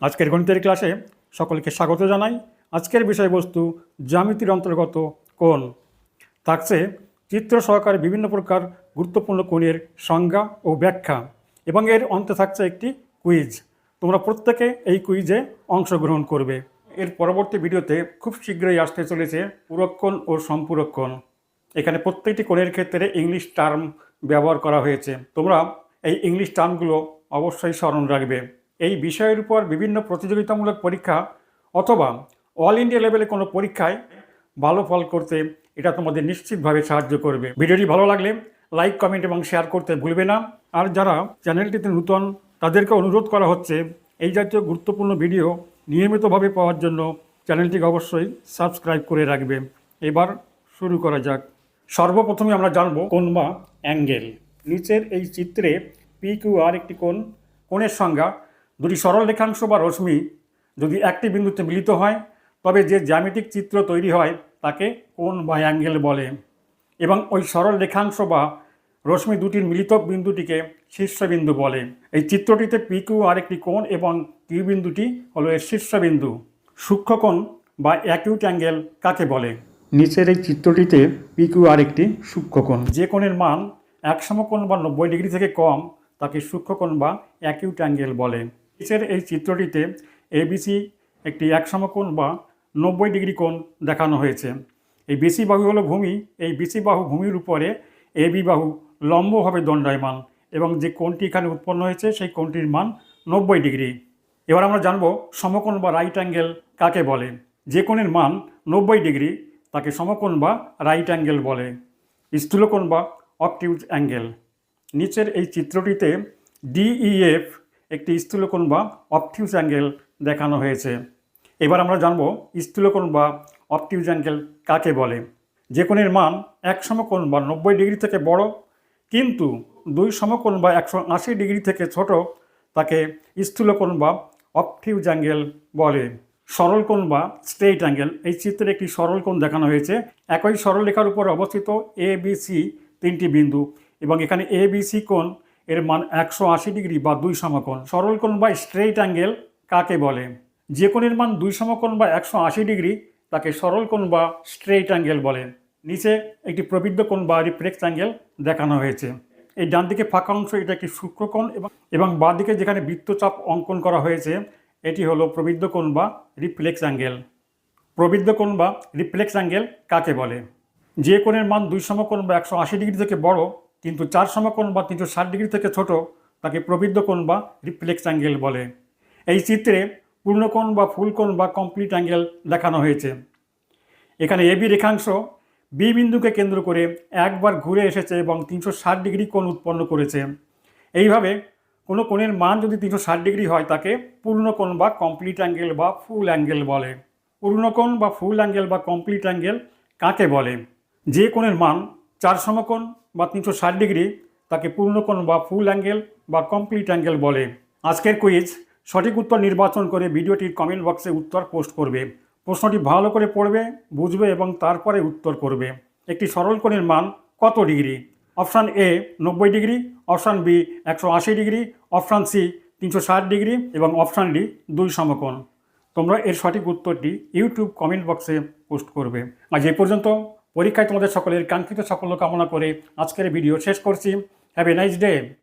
আজকের গণিতের ক্লাসে সকলকে স্বাগত জানাই। আজকের বিষয়বস্তু জ্যামিতির অন্তর্গত কোণ। থাকছে চিত্র সহকারে বিভিন্ন প্রকার গুরুত্বপূর্ণ কোণের সংজ্ঞা ও ব্যাখ্যা এবং এর অন্তে থাকছে একটি কুইজ। তোমরা প্রত্যেকে এই কুইজে অংশগ্রহণ করবে। এর পরবর্তী ভিডিওতে খুব শীঘ্রই আসতে চলেছে পুরক্ষণ ও সম্পূরক্ষণ এখানে প্রত্যেকটি কোণের ক্ষেত্রে ইংলিশ টার্ম ব্যবহার করা হয়েছে। তোমরা এই ইংলিশ টার্মগুলো অবশ্যই স্মরণ রাখবে। এই বিষয়ের উপর বিভিন্ন প্রতিযোগিতামূলক পরীক্ষা অথবা অল ইন্ডিয়া লেভেলে কোনো পরীক্ষায় ভালো ফল করতে এটা তোমাদের নিশ্চিতভাবে সাহায্য করবে। ভিডিওটি ভালো লাগলে লাইক কমেন্ট এবং শেয়ার করতে ভুলবে না। আর যারা চ্যানেলটিতে নূতন, তাদেরকে অনুরোধ করা হচ্ছে এই জাতীয় গুরুত্বপূর্ণ ভিডিও নিয়মিতভাবে পাওয়ার জন্য চ্যানেলটিকে অবশ্যই সাবস্ক্রাইব করে রাখবে। এবার শুরু করা যাক। সর্বপ্রথমে আমরা জানব কোন বা অ্যাঙ্গেল। নিচের এই চিত্রে পি কিউ আর একটি কোণ, কোণের সংজ্ঞা দুটি সরল রেখাংশ বা রশ্মি যদি একটি বিন্দুতে মিলিত হয় তবে যে জ্যামিতিক চিত্র তৈরি হয় তাকে কোণ বা অ্যাঙ্গেল বলে। এবং ওই সরল রেখাংশ বা রশ্মি দুটির মিলিত বিন্দুটিকে শীর্ষবিন্দু বলে। এই চিত্রটিতে পি কিউ আর একটি কোণ এবং কিউ বিন্দুটি হলো এর শীর্ষবিন্দু। সূক্ষ্মকোণ বা অ্যাকিউট অ্যাঙ্গেল কাকে বলে? নিচের এই চিত্রটিতে পি কিউ আর একটি সূক্ষ্মকোণ যে কোণের মান এক সমকোণ বা নব্বই ডিগ্রি থেকে কম তাকে সূক্ষ্মকোণ বা অ্যাকিউট অ্যাঙ্গেল বলে। নিচের এই চিত্রটিতে এবিসি একটি এক সমকোণ বা নব্বই ডিগ্রি কোণ দেখানো হয়েছে। এই বিসি বাহু হলো ভূমি এই বিসি বাহু ভূমির উপরে এবি বাহু লম্বভাবে দণ্ডায়মান এবং যে কোণটি এখানে উৎপন্ন হয়েছে, সেই কোণটির মান নব্বই ডিগ্রি। এবার আমরা জানব সমকোণ বা রাইট অ্যাঙ্গেল কাকে বলে। যে কোণের মান নব্বই ডিগ্রি, তাকে সমকোণ বা রাইট অ্যাঙ্গেল বলে। স্থূলকোণ বা অপটিউজ অ্যাঙ্গেল নিচের এই চিত্রটিতে ডিইএফ একটি স্থূলকোণ বা অপটিউজ অ্যাঙ্গেল দেখানো হয়েছে। এবার আমরা জানব স্থূলকোণ বা অপটিউজ অ্যাঙ্গেল কাকে বলে। যে কোণের মান এক সমকোণ বা নব্বই ডিগ্রি থেকে বড়, কিন্তু দুই সমকোণ বা একশো আশি ডিগ্রি থেকে ছোট, তাকে স্থূলকোণ বা অপটিউজ অ্যাঙ্গেল বলে। সরল কোণ বা স্ট্রেইট অ্যাঙ্গেল এই চিত্রে একটি সরল কোণ দেখানো হয়েছে। একই সরলরেখার উপর অবস্থিত এ বি সি তিনটি বিন্দু এবং এখানে এ বি সি কোণ এর মান একশো আশি ডিগ্রি বা দুই সমকোণ। সরল কোণ বা স্ট্রেইট অ্যাঙ্গেল কাকে বলে? যে কোণের মান দুই সমকোণ বা একশো আশি ডিগ্রি, তাকে সরল কোণ বা স্ট্রেইট অ্যাঙ্গেল বলে। নিচে একটি প্রবৃদ্ধ কোণ বা রিফ্লেক্স অ্যাঙ্গেল দেখানো হয়েছে। এই ডান দিকে ফাঁকা অংশ, এটা একটি শুক্রকোণ এবং এবং বাঁ দিকে যেখানে বৃত্তচাপ অঙ্কন করা হয়েছে, এটি হলো প্রবৃদ্ধ কোণ বা রিফ্লেক্স অ্যাঙ্গেল। প্রবৃদ্ধ কোণ বা রিফ্লেক্স অ্যাঙ্গেল কাকে বলে? যে কোণের মান দুই সমকোণ বা একশো আশি ডিগ্রি থেকে বড় কিন্তু চার সমকোণ বা তিনশো ষাট ডিগ্রি থেকে ছোট তাকে প্রবৃদ্ধ কোণ বা রিফ্লেক্স অ্যাঙ্গেল বলে। এই চিত্রে পূর্ণকোণ বা ফুলকোণ বা কমপ্লিট অ্যাঙ্গেল দেখানো হয়েছে। এখানে এবি রেখাংশ বি বিন্দুকে কেন্দ্র করে একবার ঘুরে এসেছে এবং তিনশো ষাট ডিগ্রি কোণ উৎপন্ন করেছে। এইভাবে কোনো কোণের মান যদি তিনশো ষাট ডিগ্রি হয়, তাকে পূর্ণকোণ বা কমপ্লিট অ্যাঙ্গেল বা ফুল অ্যাঙ্গেল বলে। পূর্ণকোণ বা ফুল অ্যাঙ্গেল বা কমপ্লিট অ্যাঙ্গেল কাকে বলে? যে কোণের মান চার সমকোণ বা তিনশো ষাট ডিগ্রি তাকে পূর্ণকোণ বা ফুল অ্যাঙ্গেল বা কমপ্লিট অ্যাঙ্গেল বলে। আজকের কুইজ সঠিক উত্তর নির্বাচন করে ভিডিওটির কমেন্ট বক্সে উত্তর পোস্ট করবে। প্রশ্নটি ভালো করে পড়বে, বুঝবে এবং তারপরে উত্তর করবে। একটি সরল কোণের মান কত ডিগ্রি? অপশান এ নব্বই ডিগ্রি, অপশান বি একশো আশি ডিগ্রি, অপশান সি তিনশো ষাট ডিগ্রি এবং অপশান ডি দুই সমকোণ। তোমরা এর সঠিক উত্তরটি ইউটিউব কমেন্ট বক্সে পোস্ট করবে। আজ এ পর্যন্ত পরীক্ষায় তোমাদের সকলের কাঙ্ক্ষিত সাফল্য কামনা করে আজকের ভিডিও শেষ করছি। Have a nice day